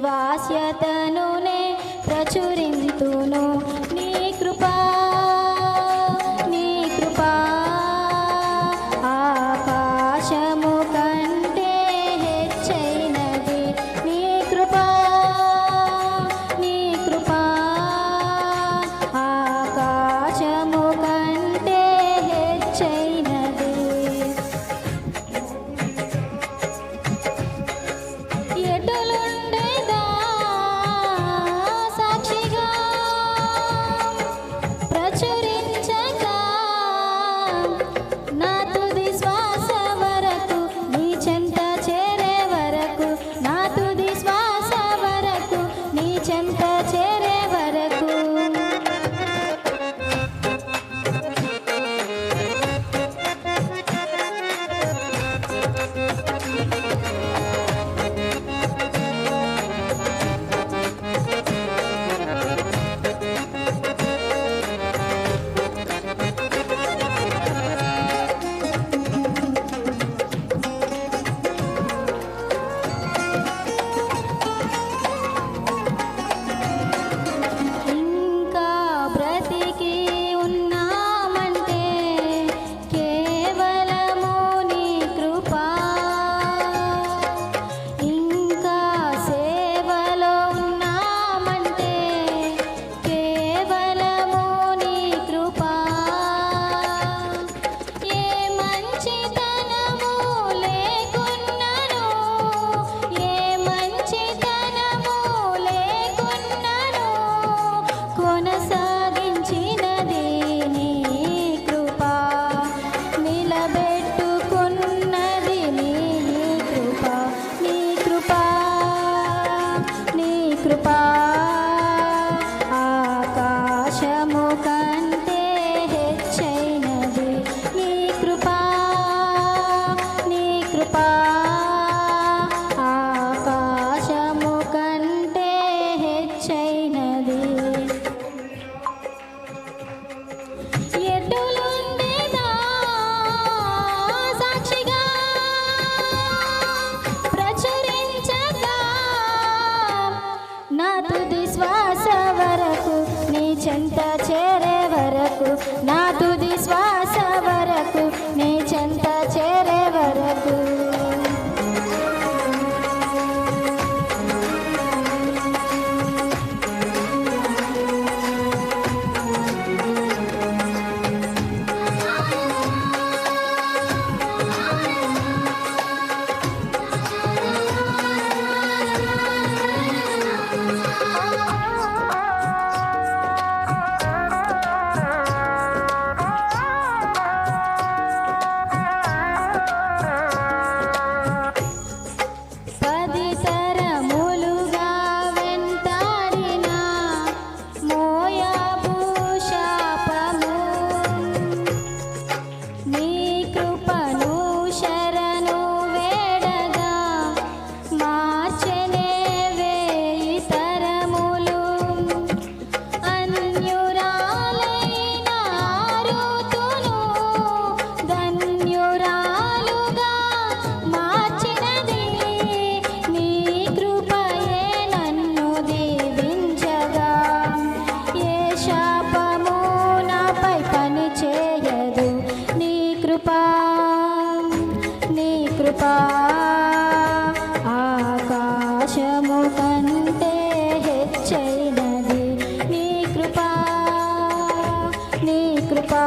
విశ్వాస్యతనునే కృపా ఆకాశము కంటే హెచ్చైనది. నీ కృపా నీ కృపా